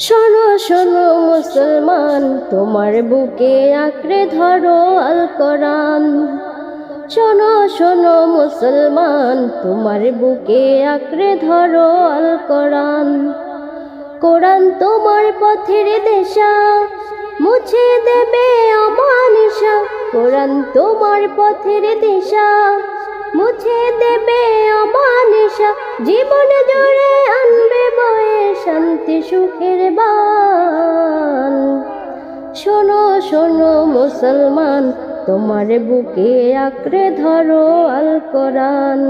শোনো শোনো, মুসলমান, তোমার বুকে আঁকড়ে ধরো আল কোরআন শোনো শোনো, মুসলমান, তোমার বুকে আঁকড়ে ধরো আল কোরআন কোরআন তোমার পথের দেশা, মুছে দেবে অমানিসা কোরআন তোমার পথের দিশা, মুছে দেবে অমানিসা জীবন জুড়ে সুখের বান। শোনো শোনো মুসলমান, তোমার বুকে আঁকড়ে ধরো আল কোরআন।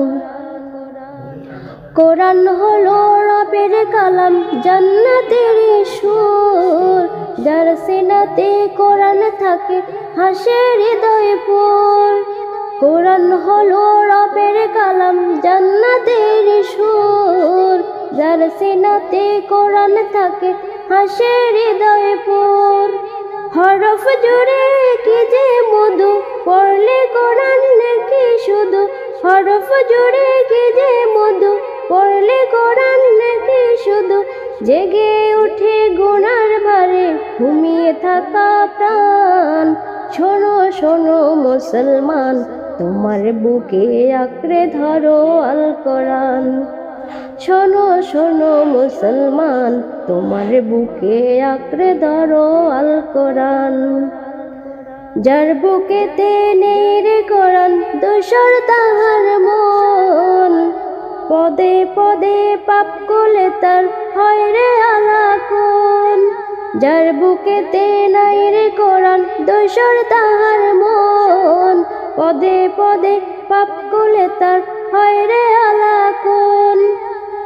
কোরআন হলো রবের কালাম, জান্নাতের সুর। যার সিনাতে কোরআন থাকে হাসে হৃদয় পুর। কোরআন হলো রবের কালাম, জান্নাতের যার সিনাতে কোরআন থাকে হাসে হৃদয় হরফ জুড়ে কি যে মধু, পড়লে কোরআন নাকি শুধু। হরফ জুড়ে কি যে মধু, পড়লে কোরআন নাকি শুধু। জেগে উঠে গুনার বারে ঘুমিয়ে থাকা প্রাণ। শোনো শোনো মুসলমান, তোমার বুকে আঁকড়ে ধরো আল কোরআন শোনো শোনো মুসলমান, তোমার বুকে আঁকড়ে ধরো আল কোরআন। যার বুকেতে নেই রে কোরআন দোসর তাহার মন। পদে পদে পাপ কোলে তার হয় রে আলাকুন যার বুকেতে নাই রে কোরআন দোসর তাহার মন। পদে পদে পাপ কোলে তার হয় রে আলাকুন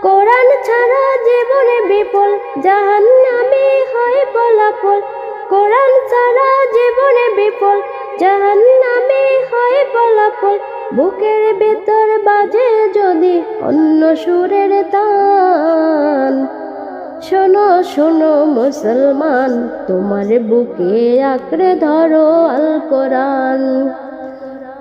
কোরআন ছাড়া জীবনে বিপল জাহান নামে হয় ফলাফল। কোরআন ছাড়া জীবনে বিপল জাহান নামে হয় ফলাফল। বুকের ভেতর বাজে যদি অন্য সুরের তান শোনো শোনো মুসলমান, তোমার বুকে আঁকড়ে ধরো আল কোরআন